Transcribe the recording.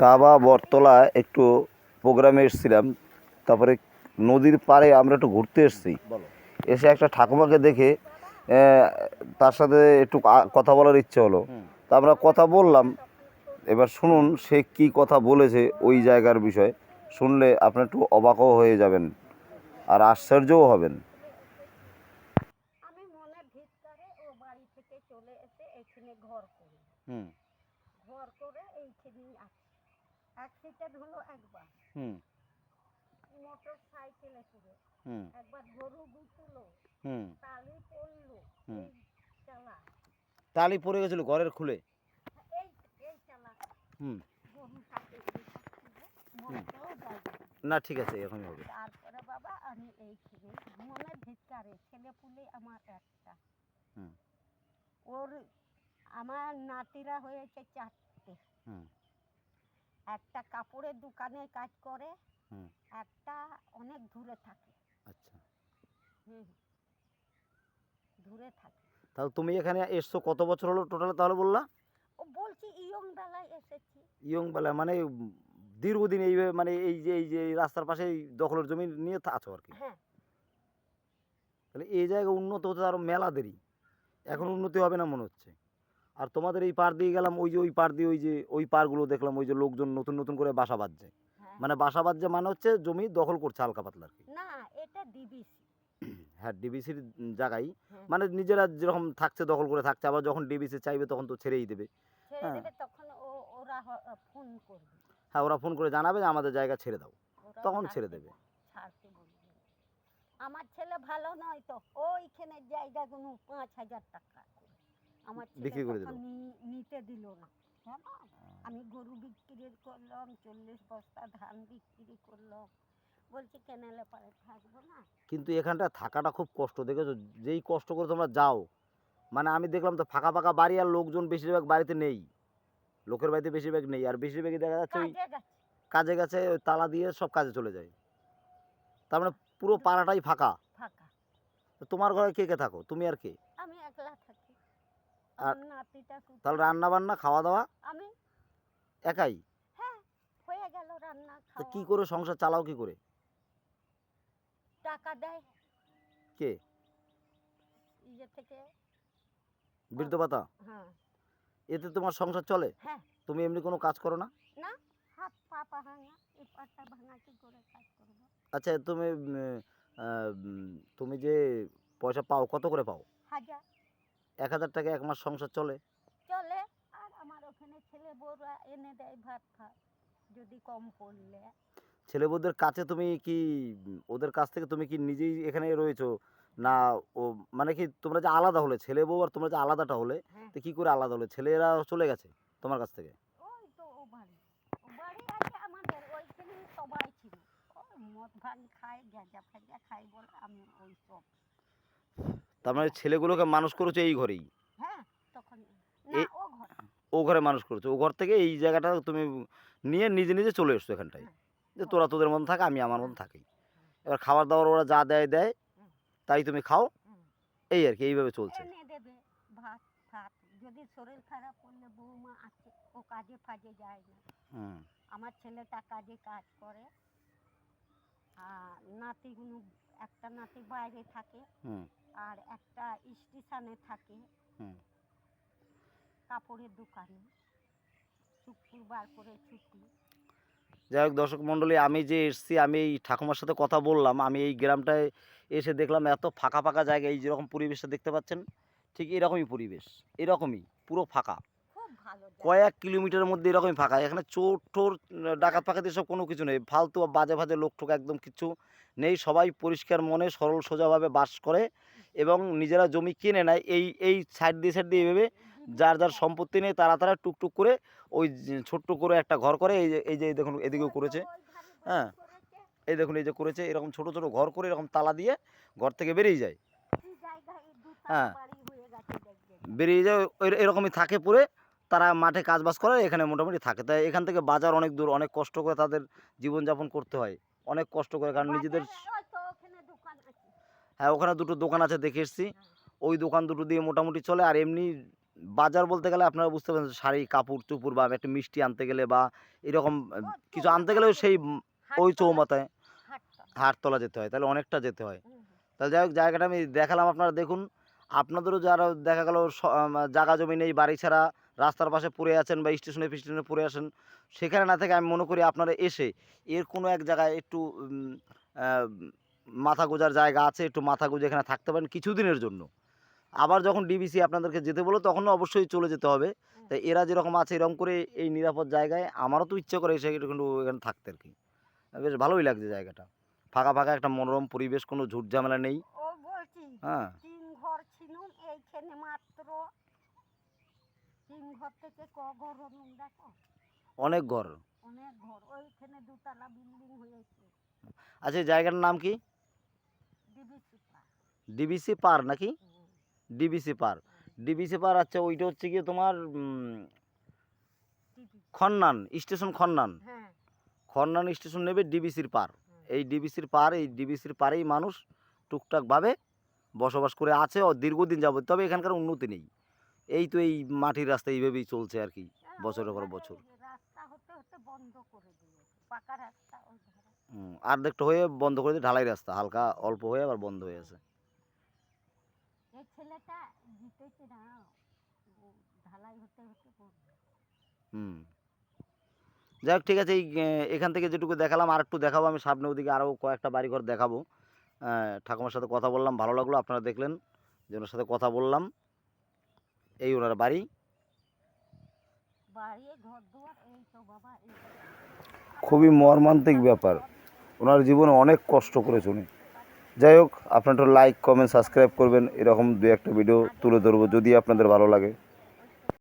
তাবা বটতলা একটু প্রোগ্রামে এসেছিলাম। তারপরে নদীর পাড়ে আমরা একটু ঘুরতে এসেছি। এসে একটা ঠাকুমাকে দেখে তার সাথে একটু কথা বলার ইচ্ছে হলো। তা আমরা কথা বললাম। এবার শুনুন সে কি কথা বলেছে ওই জায়গার বিষয়ে। শুনলে আপনি একটু অবাকও হয়ে যাবেন আর আশ্চর্যও হবেন। আমি মনে ভিতরে ও বাড়ি থেকে চলে এসে এখানে ঘর করি। হুম। ঘর করে এইখানেই আছি। অ্যাক্সিডেন্ট হলো একবার। হুম। মোটর সাইকেলে করে। হুম। একবার গরু গুতুলো হুম। তালি পড়ল হুম। চালা। তালি পড়ে গেছিল ঘরের খুলে? এই এই চালা। হুম। না ঠিক আছে এরকমই হবে। তারপরে বাবা আমি এইখানে মনে ভিতরে ছেলে পুলে আমার একটা। হুম। ওর আমার নাতিরা হয়েছে চারটে। হুম। একটা কাপড়ের দোকানে কাজ করে হুম। একটা অনেক দূরে থাকে। আচ্ছা। হুম। দূরে থাকে। তাহলে তুমি এখানে এসছো কত বছর হলো টোটাল তাহলে বললা? ও বলছি ইয়ং বেলায় এসেছি। ইয়ং বেলা মানে দীর্ঘদিন এইভাবে মানে এই যে এই যে রাস্তার পাশে দখলের জমি নিয়ে আছো আর কি? হ্যাঁ। তাহলে এই জায়গা উন্নত হতে আরও মেলা দেরি। এখন উন্নতি হবে না মনে হচ্ছে। আর তোমাদের এই পার দিয়ে গেলাম ওই যে ওই পার দিয়ে ওই যে ওই পারগুলো দেখলাম ওই যে লোকজন নতুন নতুন করে বাসা বাঁধছে। হ্যাঁ। মানে বাসা বাঁধছে মানে হচ্ছে জমি দখল করছে হালকা পাতলা আর কি না এটা ডিবিসি হ্যাঁ ডিবিসির জায়গায়। হ্যাঁ। মানে নিজেরা যেরকম থাকছে দখল করে থাকছে আবার যখন ডিবিসি চাইবে তখন তো ছেড়েই দেবে। হ্যাঁ। তখন ওরা ফোন করবে। হ্যাঁ ওরা ফোন করে জানাবে যে আমাদের জায়গা ছেড়ে দাও। তখন ছেড়ে দেবে। আমার ছেলে ভালো নয় তো ওইখানে জায়গাগুলো পাঁচ হাজার টাকা। আমার বিক্রি করে দিলো। নিতে দিল না। আমি গরু বিক্রি করলাম চল্লিশ বস্তা ধান বিক্রি করলাম। বলছি কেনেলে পারে থাকব না? কিন্তু এখানটা থাকাটা খুব কষ্ট দেখেছ? যেই কষ্ট করে তোমরা যাও মানে আমি দেখলাম তো ফাঁকা ফাঁকা বাড়ি আর লোকজন বেশিরভাগ বাড়িতে নেই। লোকের বাড়িতে বেশিরভাগ নেই আর বেশিরভাগই দেখা যাচ্ছে ওই কাজে গেছে। ওই তালা দিয়ে সব কাজে চলে যায়। তার মানে পুরো পাড়াটাই ফাঁকা। ফাঁকা। তোমার ঘরে কে কে থাকো? তুমি আর কে? আমি একলা থাকি। আর- নাতিটা তাহলে রান্না বান্না খাওয়া দাওয়া আমি? একাই? হ্যাঁ হয়ে গেল রান্না তো কি করে সংসার চালাও কি করে? টাকা দেয়। কে? ইয়ে থেকে। বৃদ্ধ ভাতা? হ্যাঁ। এতে তোমার সংসার চলে? হ্যাঁ। তুমি এমনি কোনো কাজ করো না? না হাত পা পা ভাঙা এই পাটা ভাঙা কি করে কাজ করব? আচ্ছা তুমি তুমি যে পয়সা পাও কত করে পাও? হাজার। এক হাজার টাকা এক মাস সংসার চলে। চলে আর আমার ওখানে ছেলে বউরা এনে দেয় ভাত ফাত যদি কম পড়লে ছেলে বউদের কাছে তুমি কি ওদের কাছ থেকে তুমি কি নিজেই এখানে রয়েছো? না ও মানে কি তোমরা যে আলাদা হলে ছেলে বউ আর তোমরা যে আলাদাটা হলে হ্যাঁ। তো কি করে আলাদা হলে? ছেলেরা চলে গেছে তোমার কাছ থেকে? ওই তো ও বাড়ি ও বাড়ি আছে আমাদের ওইখানে সবাই ছিল। মদ ভাঙ খায় গেঁজা ফেজা খায় বলে আমি ওই সব তার মানে ছেলেগুলোকে মানুষ করেছ এই ঘরেই। হ্যাঁ ও ঘরে। মানুষ করেছ। ও ঘর থেকে এই জায়গাটা তুমি নিয়ে নিজে নিজে চলে এসছো এখানটায়। যে তোরা তোদের মতন থাক আমি আমার মতন থাকি। এবার খাবার দাবার ওরা যা দেয় দেয় তাই তুমি খাও। এই আর কি এইভাবে চলছে। যদি শরীর খারাপ করলে বৌমা আছে ও কাজে ফাজে যায় না। হুম। আমার ছেলেটা কাজে কাজ করে। আর নাতিগুলো একটা নাতি বাইরে থাকে। হুম। আর একটা স্টেশনে থাকে হুম। কাপড়ের দোকানে শুক্রবার করে ছুটি যাই হোক দর্শক মণ্ডলী আমি যে এসছি আমি এই ঠাকুমার সাথে কথা বললাম আমি এই গ্রামটায় এসে দেখলাম এত ফাঁকা ফাঁকা জায়গা এই যেরকম পরিবেশটা দেখতে পাচ্ছেন ঠিক এরকমই পরিবেশ এরকমই পুরো ফাঁকা। কয়েক কিলোমিটারের মধ্যে এরকমই ফাঁকা। এখানে চোর টোর ডাকাত ফাঁকাতি সব কোনো কিছু নেই। ফালতু বাজে বাজে লোক টোক একদম কিছু নেই। সবাই পরিষ্কার মনে সরল সোজাভাবে বাস করে এবং নিজেরা জমি কিনে নেয়। এই এই সাইড দিয়ে সাইড দিয়ে এভাবে যার যার সম্পত্তি নেই তারা তারা টুকটুক করে ওই ছোট্ট করে একটা ঘর করে এই যে এই যে দেখুন এদিকেও করেছে। হ্যাঁ। এই দেখুন এই যে করেছে। এরকম ছোট ছোট ঘর করে এরকম তালা দিয়ে ঘর থেকে বেরিয়ে যায়। হ্যাঁ। বেরিয়ে যায় এরকমই থাকে পরে। তারা মাঠে কাজবাজ করে এখানে মোটামুটি থাকে তাই এখান থেকে বাজার অনেক দূর অনেক কষ্ট করে তাদের জীবনযাপন করতে হয় অনেক কষ্ট করে কারণ নিজেদের। হ্যাঁ ওখানে দুটো দোকান আছে দেখে এসছি। ওই দোকান দুটো দিয়ে মোটামুটি চলে আর এমনি বাজার বলতে গেলে আপনারা বুঝতে পারছেন শাড়ি কাপড় চুপুর বা একটা মিষ্টি আনতে গেলে বা এরকম কিছু আনতে গেলেও সেই ওই চৌমাথায় হাটতলা। যেতে হয় তাহলে অনেকটা যেতে হয়। তাহলে যাই হোক জায়গাটা আমি দেখালাম আপনারা দেখুন আপনাদেরও যারা দেখা গেল জায়গা জমি নেই বাড়ি ছাড়া রাস্তার পাশে পড়ে আছেন বা স্টেশনে ফিস্টেশনে পড়ে আছেন সেখানে না থেকে আমি মনে করি আপনারা এসে এর কোনো এক জায়গায় একটু মাথা গোজার জায়গা আছে একটু মাথা গুজে এখানে থাকতে পারেন কিছুদিনের জন্য। আবার যখন ডিবিসি আপনাদেরকে যেতে বলো তখন অবশ্যই চলে যেতে হবে। তাই এরা যেরকম আছে এরকম করে এই নিরাপদ জায়গায় আমারও তো ইচ্ছে করে এসে একটু কিন্তু এখানে থাকতে আর কি। বেশ ভালোই লাগছে জায়গাটা। ফাঁকা ফাঁকা একটা মনোরম পরিবেশ কোনো ঝুট ঝামেলা নেই হ্যাঁ। তিন ঘর থেকে ক ঘর হলুম দেখো? অনেক ঘর। অনেক ঘর। ওইখানে দুতলা বিল্ডিং হয়েছে। আচ্ছা এই জায়গাটার নাম কি? ডিবিসি পার নাকি? ডিবিসি পার ডিবিসি পার আচ্ছা ওইটা হচ্ছে গিয়ে তোমার খন্নান স্টেশন খন্নান। হ্যাঁ। খন্নান স্টেশন নেবে ডিবিসির পার এই ডিবিসির পার এই ডিবিসির পারেই মানুষ টুকটাকভাবে বসবাস করে আছে ও দীর্ঘদিন যাবত তবে এখানকার উন্নতি নেই। এই তো এই মাটির রাস্তা এইভাবেই চলছে আর কি হ্যাঁ, বছরের পর বছর। অর্ধেকটা হয়ে বন্ধ করে দিয়ে ঢালাই রাস্তা হালকা অল্প হয়ে আবার বন্ধ হয়ে আছে। হুম যাই হোক ঠিক আছে এই এখান থেকে যেটুকু দেখালাম আর একটু দেখাবো আমি সামনে ওদিকে আরও কয়েকটা বাড়িঘর দেখাবো। ঠাকুমার সাথে কথা বললাম ভালো লাগল আপনারা দেখলেন যে ওনার সাথে কথা বললাম। এই ওনার বাড়ি? খুবই মর্মান্তিক ব্যাপার। ওনার জীবনে অনেক কষ্ট করেছে উনি। যাই হোক আপনারা লাইক কমেন্ট সাবস্ক্রাইব করবেন। এরকম দু একটা ভিডিও তুলে ধরবো যদি আপনাদের ভালো লাগে।